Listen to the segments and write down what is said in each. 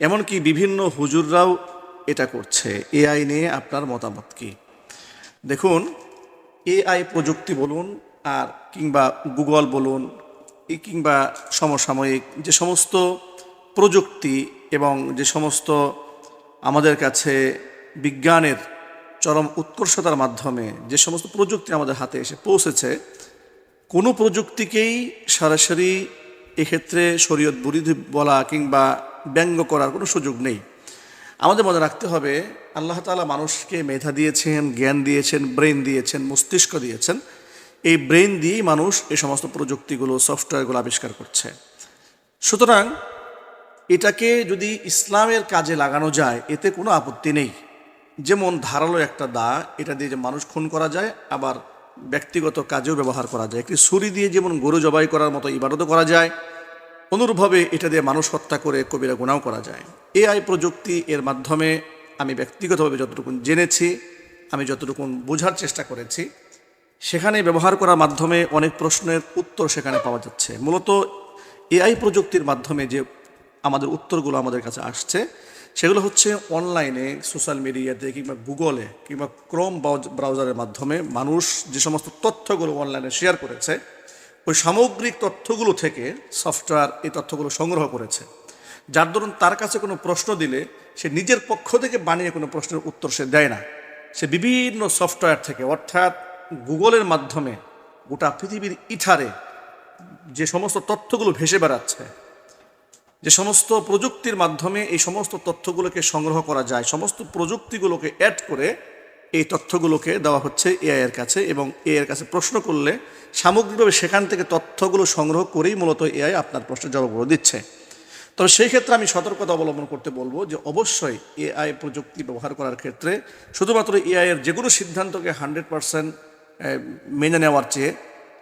এমনকি বিভিন্ন হুজুররাও এটা করছে। এআই নিয়ে আপনার মতামত কি? দেখুন, এআই প্রযুক্তি বলুন আর কিংবা গুগল বলুন কিংবা সমসাময়িক যে সমস্ত প্রযুক্তি এবং যে সমস্ত আমাদের কাছে বিজ্ঞানের চরম উৎকর্ষতার মাধ্যমে যে সমস্ত প্রযুক্তি আমাদের হাতে এসে পৌঁছেছে, কোনো প্রযুক্তিকেই সরাসরি এক্ষেত্রে শরীয়ত বিরোধী বলা কিংবা ব্যঙ্গ করার কোনো সুযোগ নেই। আমাদের মনে রাখতে হবে, আল্লাহ তালা মানুষকে মেধা দিয়েছেন, জ্ঞান দিয়েছেন ব্রেন দিয়েছেন, মস্তিষ্ক দিয়েছেন। এই ব্রেন দিয়েই মানুষ এই সমস্ত প্রযুক্তিগুলো, সফটওয়্যারগুলো আবিষ্কার করছে। সুতরাং এটাকে যদি ইসলামের কাজে লাগানো যায়, এতে কোনো আপত্তি নেই। যেমন ধারালো একটা দা, এটা দিয়ে যে মানুষ খুন করা যায়, আবার ব্যক্তিগত কাজেও ব্যবহার করা যায়। একটি ছুরি দিয়ে যেমন গরু জবাই করার মতো ইবাদতও করা যায়। অনুরূপভাবে এটা দিয়ে মানুষ হত্যা করে কবিরা গুণাও করা যায়। এআই প্রযুক্তি এর মাধ্যমে আমি ব্যক্তিগতভাবে যতটুকু জেনেছি, আমি যতটুকু বোঝার চেষ্টা করেছি, সেখানে ব্যবহার করার মাধ্যমে অনেক প্রশ্নের উত্তর সেখানে পাওয়া যাচ্ছে। মূলত এআই প্রযুক্তির মাধ্যমে যে আমাদের উত্তরগুলো আমাদের কাছে আসছে, সেগুলো হচ্ছে অনলাইনে, সোশ্যাল মিডিয়াতে কিংবা গুগলে কিংবা ক্রোম ব্রাউজারের মাধ্যমে মানুষ যে সমস্ত তথ্যগুলো অনলাইনে শেয়ার করেছে ওই সামগ্রিক তথ্যগুলো থেকে সফটওয়্যার এই তথ্যগুলো সংগ্রহ করেছে। যার দরুন তার কাছে কোনো প্রশ্ন দিলে সে নিজের পক্ষ থেকে বানিয়ে কোনো প্রশ্নের উত্তর সে দেয় না। সে বিভিন্ন সফটওয়্যার থেকে, অর্থাৎ গুগলের মাধ্যমে গোটা পৃথিবীর ইথারে যে সমস্ত তথ্যগুলো ভেসে বেড়াচ্ছে, যে সমস্ত প্রযুক্তির মাধ্যমে এই সমস্ত তথ্যগুলোকে সংগ্রহ করা যায়, সমস্ত প্রযুক্তিগুলোকে অ্যাড করে এই তথ্যগুলোকে দেওয়া হচ্ছে এআইয়ের কাছে এবং এআই এর কাছে প্রশ্ন করলে সামগ্রিকভাবে সেখান থেকে তথ্যগুলো সংগ্রহ করেই মূলত এআই আপনার প্রশ্নের জবাবগুলো দিচ্ছে। তবে সেই ক্ষেত্রে আমি সতর্কতা অবলম্বন করতে বলব যে অবশ্যই এআই প্রযুক্তি ব্যবহার করার ক্ষেত্রে শুধুমাত্র এআইয়ের যে কোনো সিদ্ধান্তকে হান্ড্রেড পারসেন্ট মেনে নেওয়ার চেয়ে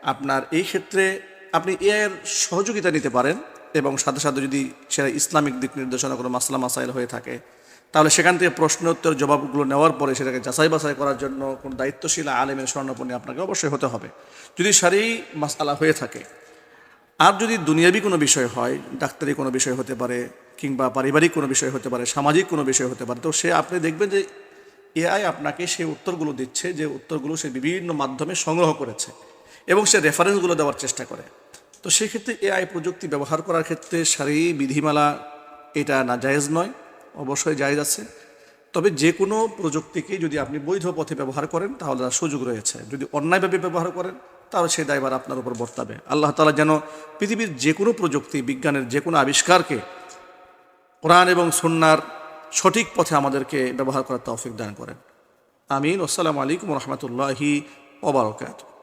আপনার এই ক্ষেত্রে আপনি এআইয়ের সহযোগিতা নিতে পারেন এবং সাথে সাথে যদি সেটা ইসলামিক দিক নির্দেশনা কোনো মাসলা মাসাইল হয়ে থাকে তাহলে সেখান থেকে প্রশ্নোত্তর জবাবগুলো নেওয়ার পরে সেটাকে যাচাই বাছাই করার জন্য কোনো দায়িত্বশীল আলেমের স্বর্ণপণি আপনাকে অবশ্যই হতে হবে। যদি সারি মাসালা হয়ে থাকে, আর যদি দুনিয়াবি কোনো বিষয় হয়, ডাক্তারি কোনো বিষয় হতে পারে, কিংবা পারিবারিক কোনো বিষয় হতে পারে, সামাজিক কোনো বিষয় হতে পারে, তো সে আপনি দেখবেন যে এআই আপনাকে সেই উত্তরগুলো দিচ্ছে, যে উত্তরগুলো সে বিভিন্ন মাধ্যমে সংগ্রহ করেছে এবং সে রেফারেন্সগুলো দেওয়ার চেষ্টা করে। তো সেক্ষেত্রে এআই প্রযুক্তি ব্যবহার করার ক্ষেত্রে সারি বিধিমালা এটা না জায়েজ নয়। অবশ্যই জায়েজ আছে। তবে যে কোনো প্রযুক্তিকে যদি আপনি বৈধ পথে ব্যবহার করেন, তাহলে তার সুযোগ রয়েছে। যদি অন্যায়ভাবে ব্যবহার করেন, তাহলে সেই দায়ভার আপনার উপর বর্তাবে। আল্লাহ তালা যেন পৃথিবীর যে কোনো প্রযুক্তি, বিজ্ঞানের যে কোনো আবিষ্কারকে কোরআন এবং সুন্নার সঠিক পথে আমাদেরকে ব্যবহার করার তৌফিক দান করেন। আমিন। আসসালামু আলাইকুম রহমতুল্লাহি ওবরকাত